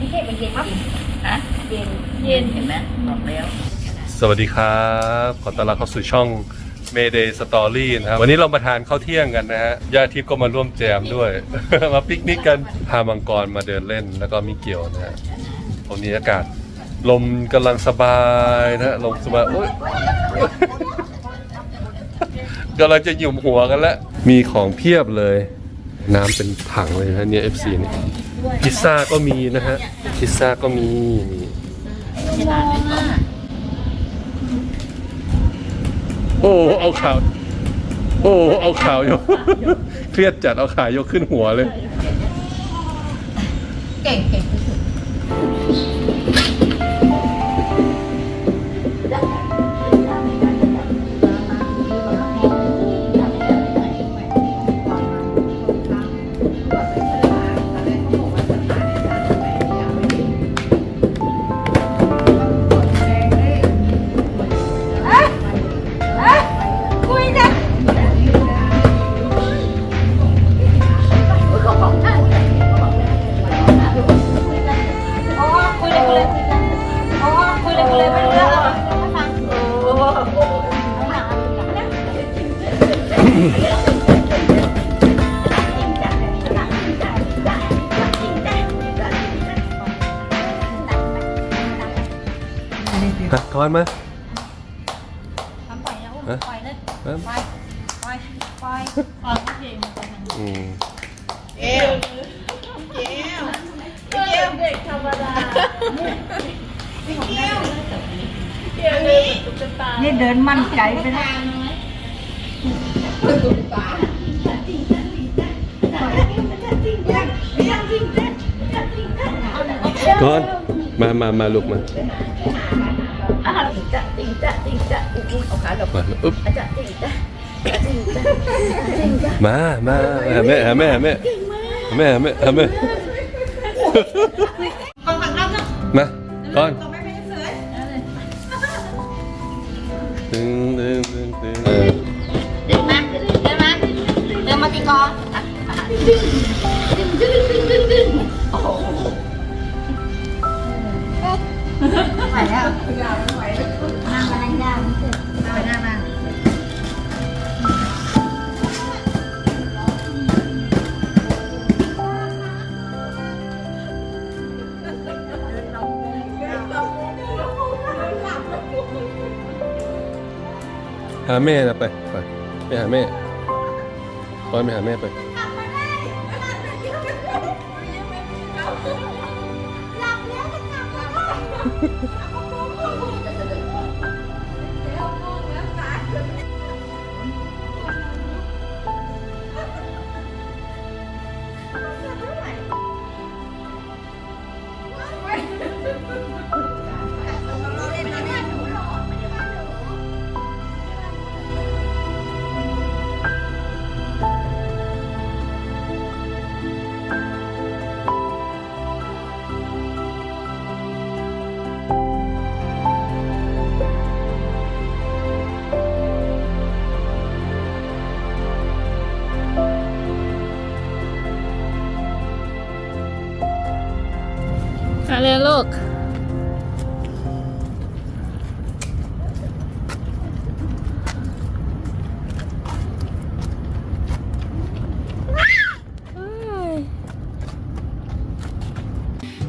รับผมลองขอไม่ใช่เป็นเย็นครับฮะเย็นเย็นเห็นไหมบอกแล้ว สวัสดีครับ ขอต้อนรับเข้าสู่ช่อง Mayday Story นะครับ วันนี้เรามาทานข้าวเที่ยงกันนะฮะญาติทิพย์ก็มาร่วมแจมด้วย มาปิกนิกกัน พามังกรมาเดินเล่นแล้วก็มีเกี่ยวนะฮะตรงนี้อากาศ ลมกำลังสบายนะฮะลมสบายโอ๊ยกำลังจะหยุมหัวกันแล้ว มีของเพียบเลย น้ำเป็นถังเลยนะเนี่ย FC นี่ พิซซ่าก็มีนะฮะพิซซ่าก็มีนี่ขนาดนี้ก็โอ้เอาข่าว โอ้เอาข่าวยก เครียดจัดเอาขายกขึ้นหัวเลย เก่งเก่งที่สุด ฮะทอนมา ทำปล่อยนะอุ้มฮะปล่อยเลยฮะปล่อยปล่อยปล่อยฟังเพลงมันไปทางอืมเกลเกลเกลเด็กธรรมดาเกลเกลนี่นี่เดินมั่นใจไปนะทอนมามามาลูกมา อะติงจะติงจะติงจะอุ้ยเอาขาหลบมาอุ๊บอาจจะติงจะติงจะติงจะมามาหาแม่หาแม่หาแม่หาแม่หาแม่หาแม่ฟังฝั่งน้ำนะมาทอนต่อไปไม่เสือตึงตึงตึงตึงเออเดินมาเดินมาเดินมาตีกองอะอะดึงดึงดึงดึงดึงดึงโอ้โห ไปแล้วนั่งมานั่งย่างไปหน้ามาหาแม่นะไป ไป ไปหาแม่ทอนไปหาแม่ไป ハハハハ! Look.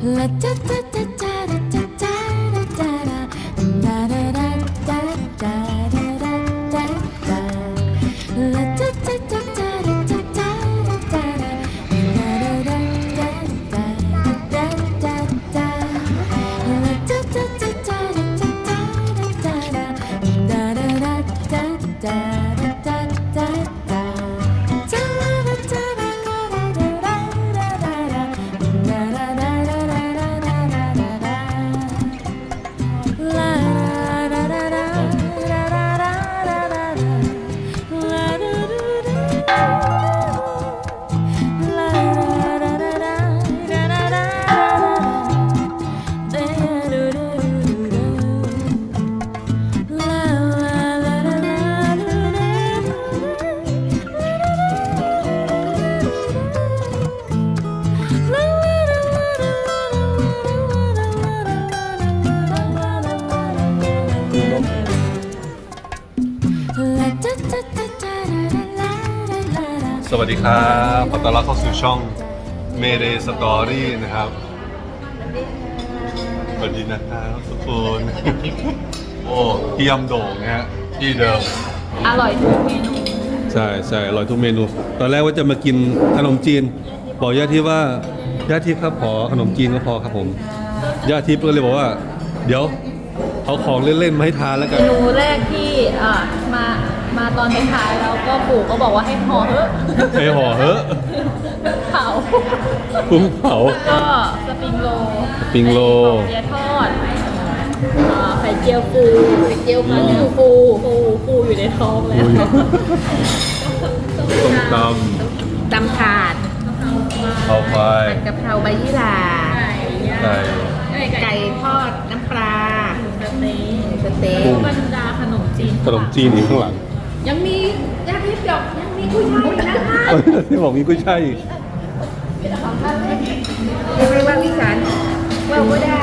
La วัสดีครับขอต้อนรับเข้าสู่ช่อง Mayday Story นะครับสวัสดีนะครับทุกคนโอ้พี่ยำโด่งนะฮะที่เดิม อร่อยทุกเมนูใช่ใช่อร่อยทุกเมนู ตอนแรกว่าจะมากินขนมจีน บอกญาติที่ว่าญาติทิพย์ครับขอขนมจีนก็พอครับผมญาติทิพย์ก็เลยบอกว่า เดี๋ยวเอาของเล่นๆมาให้ทานแล้วกันเมนูแรกที่อ่ามามา ตอนท้ายๆแล้วก็ปู่ก็บอกว่าให้ห่อเถอะให้ห่อเถอะ เผากุ้งเผา ก็สปริงโรลสปริงโรลไข่เจียวทอดอ่าไข่เจียวฟูไข่เจียวฟูฟูฟูฟูอยู่ในท้องแล้วส้มตตำถาดำเผาไฟกะเพราใบยี่หร่าไก่ไก่ทอดน้ำปลาสเต๊กสเต๊กกุ้ง บรรดาขนมจีนขนมจีนอีกข้างหลัง ยังมียาพิษดอกยังมีกุ้ยช่ายนะคะที่บอกมีกุ้ยช่ายอีกยังไม่ว่าวิสานว่าก็ได้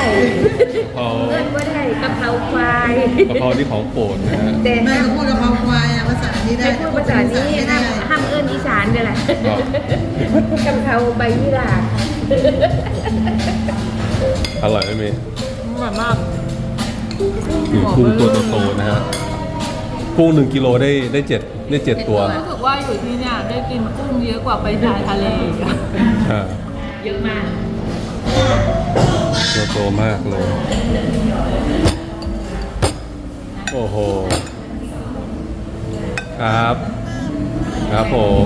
เผาเงินก็ได้กะเพราควายกะเพราที่ของโปรดนะฮะแต่แม่ห้ามก็พูดกับเมาควายอะภาษานี้ได้ให้พูดภาษานี้ห้ามห้ามเอิ้นอีสานเดี๋ยวแหละครับกะเพราใบยี่หร่าอร่อยไหมเมย์อร่อยมากคือกุ้งตัวโตๆนะฮะ กุ้งหนึ่งกิโลได้ได้เจ็ดได้เจ็ดตัวรู้สึกว่าอยู่ที่เนี่ยได้กินกุ้งเยอะกว่าไปทานทะเลอีกอะอ่าเยอะมากตัวโตมากเลย โอ้โห ครับ ครับผม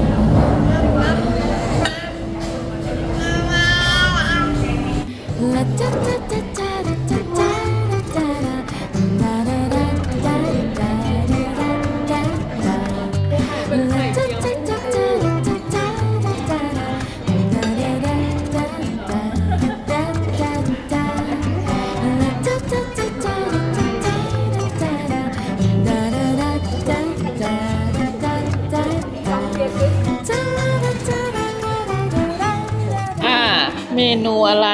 อะไร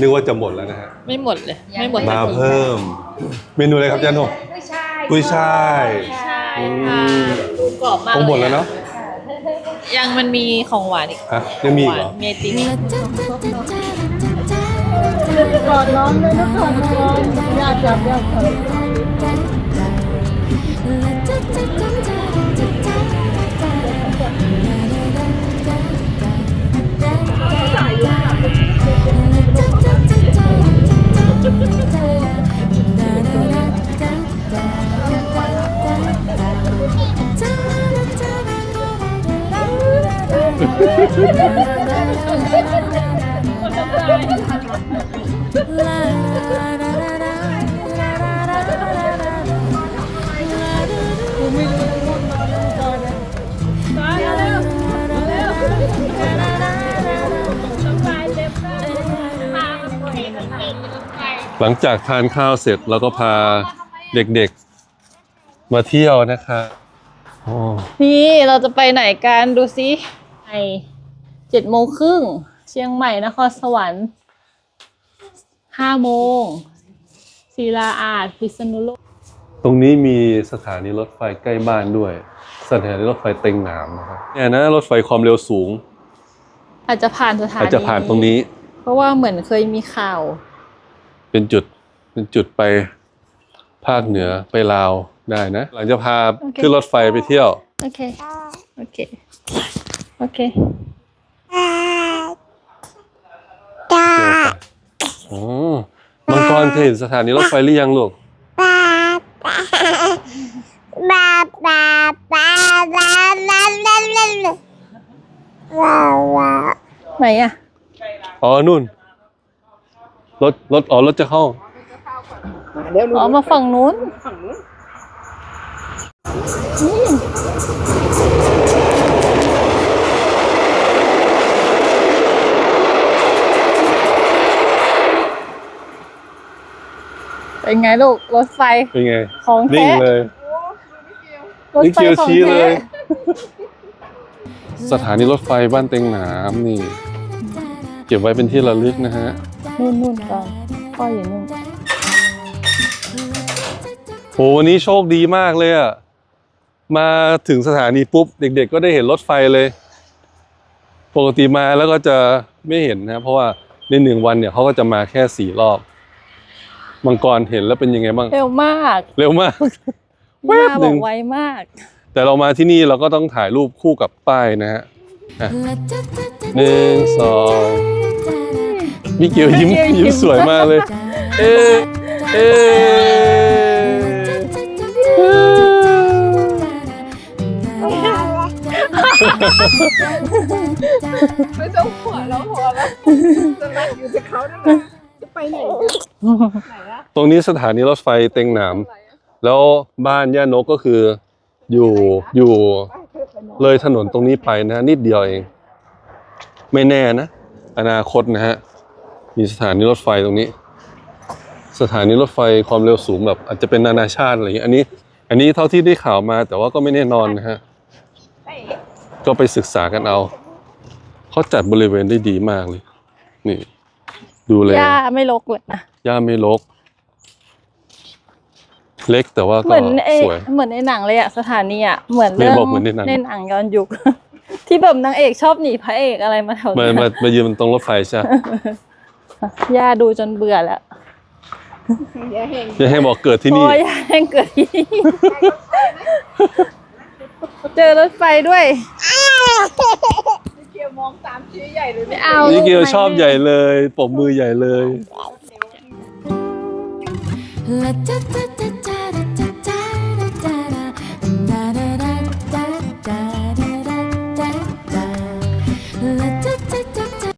นึกว่าจะหมดแล้วนะฮะ ไม่หมดเลย ไม่หมดมาเพิ่ม เมนูอะไรครับจันโนกุ้ยช่ายใช่ค่ะดูกรอบมากคงหมดแล้วเนาะยังมันมีของหวานอีกฮะยังมีอีกเหรอเมติมก่อนน้องเลยนะก่อนน้องอยากจับอยากจับ หลังจากทานข้าวเสร็จเราก็พาเด็กๆ มาเที่ยวนะคะ โอ้ นี่เราจะไปไหนกันดูสิไป เจ็ดโมงครึ่งเชียงใหม่นครสวรรค์ห้าโมงศิลาอาจพิษณุโลกตรงนี้มีสถานีรถไฟใกล้บ้านด้วย สถานีรถไฟเต็งหนามนะครับเนี่ยนะรถไฟความเร็วสูง อาจจะผ่านสถานีอาจจะผ่านตรงนี้ เพราะว่าเหมือนเคยมีข่าว เป็นจุดเป็นจุดไปภาคเหนือไปลาวได้นะ หลังจะพาขึ้นรถไฟไปเที่ยว โอเค โอเค โอเค โอ้มังกรเคยเห็นสถานีรถไฟหรือยังลูกไหนอะอ๋อนู่น รถรถอ๋อรถจะเข้าอ๋อมาฝั่งนู้น เป็นไงลูกรถไฟเป็นไงของนิ่งแท้เลยรถนี่ไฟเคียวของชี้เลแท้ยสถานีรถไฟบ้านเต็งหนามนี่ เก็บไว้เป็นที่ระลึกนะฮะนู่นนู่นก่อนพ่ออยู่นู่นโหวันนี้โชคดีมากเลยอะมาถึงสถานีปุ๊บ เด็ก ๆ ก็ได้เห็นรถไฟเลย ปกติมาแล้วก็จะไม่เห็นนะ เพราะว่าในหนึ่งวันเนี่ยเขาก็จะมาแค่สี่รอบ มังกรเห็นแล้วเป็นยังไงบ้าง เร็วมากเร็วมากแวย่าบบหนึ่องกไวมาก แต่เรามาที่นี่เราก็ต้องถ่ายรูปคู่กับป้ายนะฮะหนึ่งสองมิเกลยิ้มมิเกลยิ้ม ยิ้มสวยมากเลย เอ๊ะเอ๊ะไม่ต้องหัวเราหัวแล้วจะรักอยู่กับเขาได้ไหมจะ ไปไหนไหนอะตรงนี้สถานีรถไฟเต็งหนาม แล้วบ้านย่านกก็คืออยู่อยู่เลยถนนตรงนี้ไปนะ นิดเดียวเอง ไม่แน่นะ อนาคตนะฮะ มีสถานีรถไฟตรงนี้ สถานีรถไฟความเร็วสูงแบบ อาจจะเป็นนานาชาติอะไรอย่างเงี้อันนี้ อันนี้เท่าที่ได้ข่าวมาแต่ว่าก็ไม่แน่นอนนะฮะ ก็ไปศึกษากันเอาเขาจัดบริเวณได้ดีมากเลย นี่ ดูเลยย่าไม่ลกเลยนะย่าไม่รก เล็กแต่ว่าเหก็มือนไอสวยเหมือนในหนังเลยอะสถานีอะเหมือนไม่เรื่องบอกเหมือนในหนังในหนังย้อนยุค ที่แบบนางเอกชอบหนีพระเอกอะไรมาแถวมานั้นมามายืนตรงรถไฟใช่ไหมย่าดูจนเบื่อแล้วอย่าเห็นจะให้บอกเกิดที่เพนี่ราะว่าย่าแห่งเกิดที่นี่เจอรถไฟด้วยเกียวมองตามชี้ใหญ่เลยไม่เอานี่เกียวชอบใหญ่เลยปรบมือใหญ่เลย La ta ta